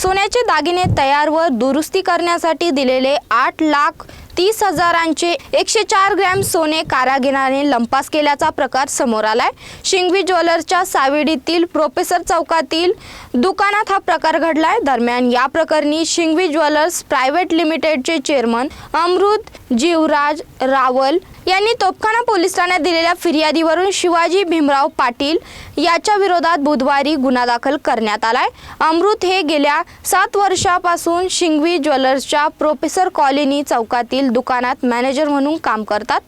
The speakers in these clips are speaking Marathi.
सोन्याचे दागिने तयार व दुरुस्ती करण्यासाठी दिलेले आठ लाख तीस हजारांचे एकशे चार ग्रॅम सोने कारागिराने लंपास केल्याचा प्रकार समोर आलाय. शिंगवी ज्वेलर्सच्या सावेडीतील प्रोफेसर चौकातील दुकानात हा प्रकार घडलाय. दरम्यान या प्रकरणी शिंगवी ज्वेलर्स प्रायव्हेट लिमिटेडचे चेअरमन अमृत जीवराज रावल यांनी तोपखाना पोलीस ठाण्यात दिलेल्या फिर्यादीवरून शिवाजी भीमराव पाटील याच्या विरोधात बुधवारी गुन्हा दाखल करण्यात आलाय. अमृत हे गेल्या सात वर्षापासून शिंगवी ज्वेलर्सच्या प्रोफेसर कॉलनी चौकातील दुकानात मॅनेजर म्हणून काम करतात.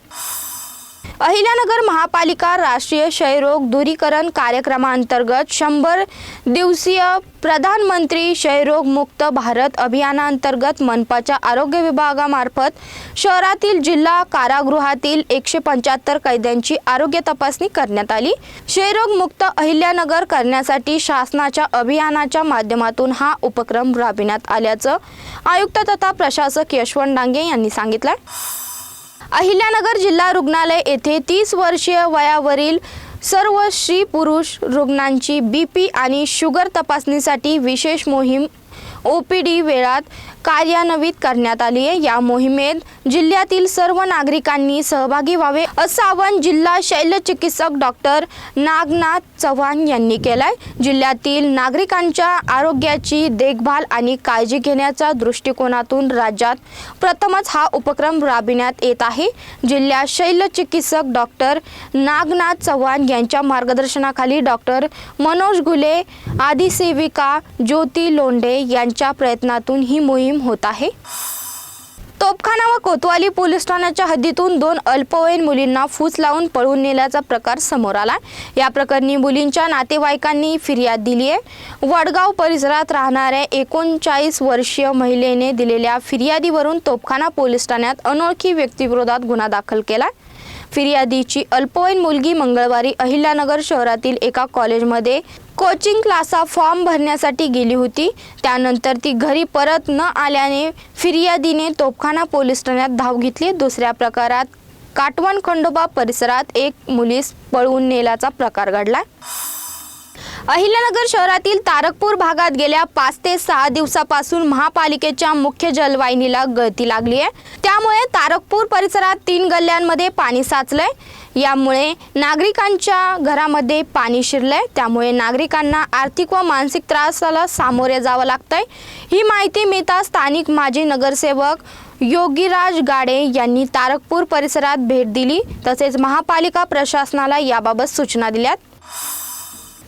अहिल्यानगर महापालिका राष्ट्रीय क्षयरोग दूरीकरण कार्यक्रमांतर्गत शंभर दिवसीय प्रधानमंत्री क्षयरोग मुक्त भारत अभियानांतर्गत मनपाच्या आरोग्य विभागामार्फत शहरातील जिल्हा कारागृहातील एकशे पंच्याहत्तर कैद्यांची आरोग्य तपासणी करण्यात आली. क्षयरोग मुक्त अहिल्यानगर करण्यासाठी शासनाच्या अभियानाच्या माध्यमातून हा उपक्रम राबविण्यात आल्याचं आयुक्त तथा प्रशासक यशवंत डांगे यांनी सांगितलं अहिल्यानगर जिल्हा रुग्णालय येथे तीस वर्षीय वयावरील सर्व स्त्री पुरुष रुग्णांची बी पी आणि शुगर तपासणीसाठी विशेष मोहीम ओ पी डी वेळात कार्यान्वित करण्यात आली आहे. या मोहिमेत जिल्ह्यातील सर्व नागरिकांनी सहभागी व्हावे असं आवाहन जिल्हा शैल्यचिकित्सक डॉक्टर नागनाथ चव्हाण यांनी केलंय. जिल्ह्यातील नागरिकांच्या आरोग्याची देखभाल आणि काळजी घेण्याच्या दृष्टिकोनातून राज्यात प्रथमच हा उपक्रम राबविण्यात येत आहे. जिल्हा शैल्यचिकित्सक डॉक्टर नागनाथ चव्हाण यांच्या मार्गदर्शनाखाली डॉक्टर मनोज घुले आदिसेविका ज्योती लोंढे यांच्या प्रयत्नातून ही मोहीम होत आहे. तोपखाना व कोतवाली पोलीस ठाण्याच्या हद्दीतून दोन अल्पवयीन मुलींना फूस लावून पळून नेल्याचा प्रकार समोर आला या प्रकरणी मुलींच्या नातेवाईकांनी फिर्याद दिली आहे. वडगाव परिसरात राहणाऱ्या एकोणचाळीस वर्षीय महिलेने दिलेल्या फिर्यादीवरून तोपखाना पोलीस ठाण्यात अनोळखी व्यक्तीविरोधात गुन्हा दाखल केला फिर्यादीची अल्पवयीन मुलगी मंगळवारी अहिल्यानगर शहरातील एका कॉलेजमध्ये कोचिंग क्लासचा फॉर्म भरण्यासाठी गेली होती. त्यानंतर ती घरी परत न आल्याने फिर्यादीने तोपखाना पोलीस ठाण्यात धाव घेतली. दुसऱ्या प्रकारात काटवण खंडोबा परिसरात एक मुलीस पळवून नेल्याचा प्रकार घडला. अहिल्यानगर शहरातील तारकपूर भागात गेल्या पाच ते सहा दिवसापासून महापालिकेच्या मुख्य जलवाहिनीला गळती लागली आहे. त्यामुळे तारकपूर परिसरात तीन गल्ल्यांमध्ये पाणी साचलंय. यामुळे नागरिकांच्या घरामध्ये पाणी शिरलंय. त्यामुळे नागरिकांना आर्थिक व मानसिक त्रासाला सामोरे जावं लागतंय. ही माहिती मिळता स्थानिक माजी नगरसेवक योगीराज गाडे यांनी तारकपूर परिसरात भेट दिली. तसेच महापालिका प्रशासनाला याबाबत सूचना दिल्यात.